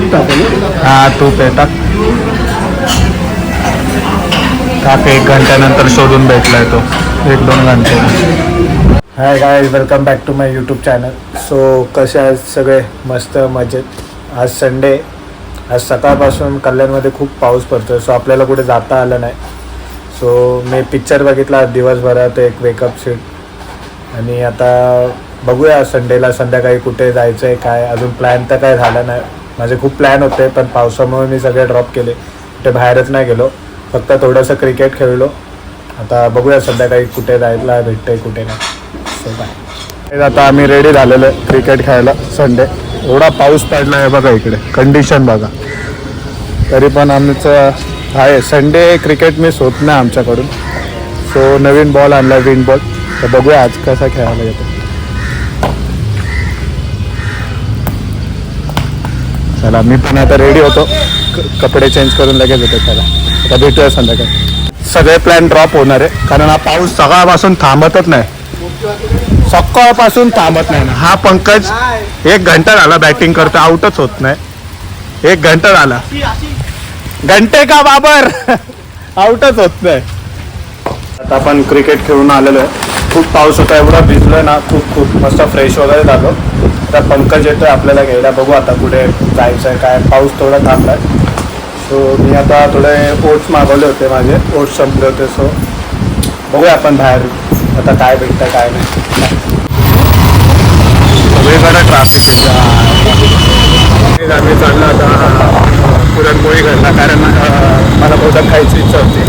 तूप हा तूप आहे टाक टाक एक घंट्यानंतर शोधून भेटलाय तो. एक दोन घंटे. Hi guys welcome back to my YouTube channel so कसे आहेत सगळे? मस्त मजेत. आज संडे आज सकाळपासून कल्याणमध्ये खूप पाऊस पडतो सो आपल्याला कुठे जाता आलं नाही. सो मी पिक्चर बघितला दिवसभरात एक वेकअप सीट आणि आता बघूया संडेला संध्याकाळी कुठे जायचं आहे काय? अजून प्लॅन तर काय झाला नाही. माझे खूप प्लॅन होते पण पावसामुळे मी सगळे ड्रॉप केले. कुठे बाहेरच नाही गेलो. फक्त थोडंसं क्रिकेट खेळलो. आता बघूया संध्याकाळी कुठे जायला भेटतंय कुठे नाही. सो बाय आता आम्ही रेडी झालेलो आहे क्रिकेट खेळायला संडे एवढा पाऊस पडला आहे बघा इकडे. कंडिशन बघा. तरी पण आमचं आहे. संडे क्रिकेट मिस होत नाही आमच्याकडून. सो नवीन बॉल आणला विंड बॉल तर बघूया आज कसा खेळायला येतो. चला मी पण आता रेडी होतो. कपडे चेंज करून लगेच येतो चला. आता भेटूया संध्याकाळी. सगळे प्लॅन ड्रॉप होणार आहे कारण हा पाऊस सकाळपासून थांबतच नाही. सकाळपासून थांबत नाही ना. हा पंकज एक घंटा झाला बॅटिंग करतो आउटच होत नाही. एक घंटा झाला. घंटे का बाबर? आउटच होत नाही. आता आपण क्रिकेट खेळून आलेलो आहे. खूप पाऊस होता एवढा भिजलोय ना खूप खूप. मस्त फ्रेश वगैरे झालो. आता पंकज येतोय आपल्याला घ्यायला. बघू आता कुठे जायचं आहे काय पाऊस थोडा थांबलाय. सो मी आता थोडे ओट्स मागवले होते माझे. ओट्स संपले होते सो बघूया आपण बाहेर आता काय भेटतं काय नाही. सगळीकडे ट्राफिक आहे आम्ही चाललो आता पुरणपोळी घरला कारण मला मोदक खायची इच्छा होती.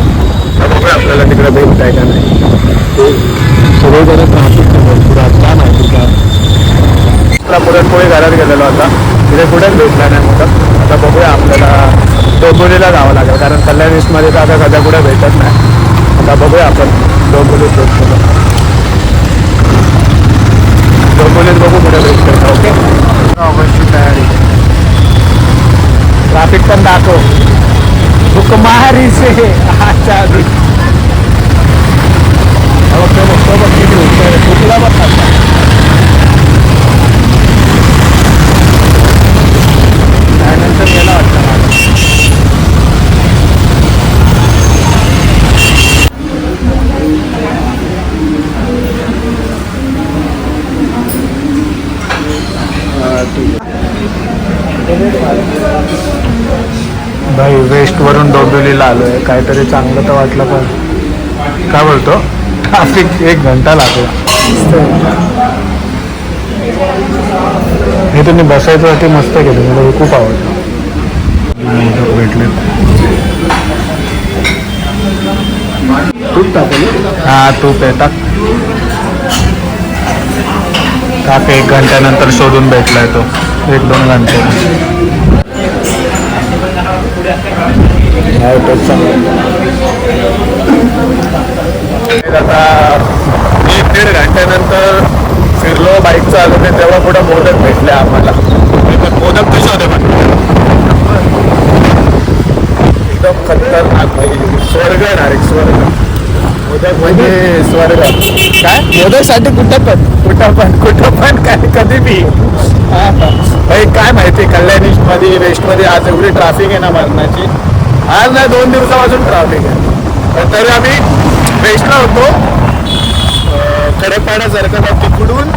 बघूया आपल्याला तिकडे भेटत आहे का नाही. सगळीकडे ट्राफिक भरपूर आहे काय माहिती का आपला पुरणपोळी घरात गेलेलो आता. तिथे कुठेच भेटला नाही मोदक आता बघूया आपल्याला डोंबिवलीला जावं लागेल. कारण कल्याण ईस्टमध्ये तर आता सध्या कुठे भेटत नाही. आता बघूया आपण डोंबिवलीत भेटतो का. डोंबिवलीत बघू कुठे भेटतो ओके? ऑगस्टची तयारी. ट्रॅफिक पण दाखव. हुकमारी से अच्छा अभी अहो, तो बघ, किती हुकतोय. हुकला बघ आता. त्यानंतर गेला वाटतं माझा भाई वेस्टवरून डोंबिवलीला आलो आहे काहीतरी चांगलं तर वाटलं पण. काय बोलतो? ट्राफिक एक घंटा लागला. हे तुम्ही बसायचं मस्त केलं. मला हे खूप आवडलं. भेटले तूप टाकलं हा तूप आहे टाक टाक एक घंट्यानंतर शोधून भेटलाय तो. एक दोन घंटे. आता एक दीड घंट्यानंतर फिरलो बाईक चालवते तेव्हा कुठं मोदक भेटले आम्हाला. मोदक कसे होते पण? एकदम खतरनाक भाई. स्वर्ग डायरेक्ट स्वर्ग. मोदक म्हणजे स्वर्ग काय? मोदकसाठी कुठं पण कुठं पण कुठं पण काय? कधी बी. हा, हा. भाई काय माहिती कल्याण ईस्टमध्ये वेस्टमध्ये आज एवढी ट्रॅफिक आहे ना मरणाची? आज नाही दोन दिवसापासून ट्रॅफिक आहे. पण तरी आम्ही वेस्टला होतो. खडेपाड्यासारखं मग तिकडून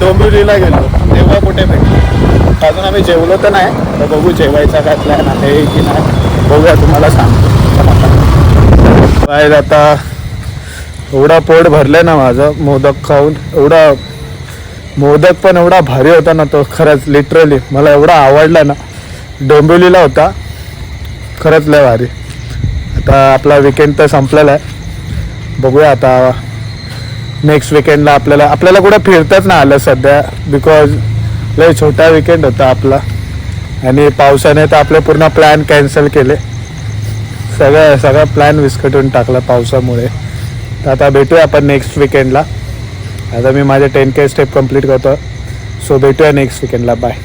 डोंबिवलीला गेलो. तेव्हा कुठे भेटलो? अजून आम्ही जेवलो तर नाही तर बघू जेवायचा काय प्लॅन आहे की नाही. बघूया तुम्हाला सांगतो. आता एवढा पोट भरलंय ना माझं मोदक खाऊन. एवढा मोदक पण एवढा भारी होता ना तो खरंच लिटरली मला एवढा आवडला ना. डोंबिवलीला होता. खरंच लय भारी. आता आपला विकेंड तर संपलेला आहे. बघूया आता. नेक्स्ट विकेंडला आपल्याला आपल्याला कुठं फिरताच नाही आलं सध्या बिकॉज लय छोटा विकेंड होता आपला. आणि पावसाने तर आपले पूर्ण प्लॅन कॅन्सल केले. सगळं सगळा प्लॅन विस्कटून टाकला पावसामुळे. तर आता भेटूया आपण नेक्स्ट विकेंडला आता मी माझे टेन के स्टेप कंप्लीट करतो सो भेटूया नेक्स्ट विकेंडला बाय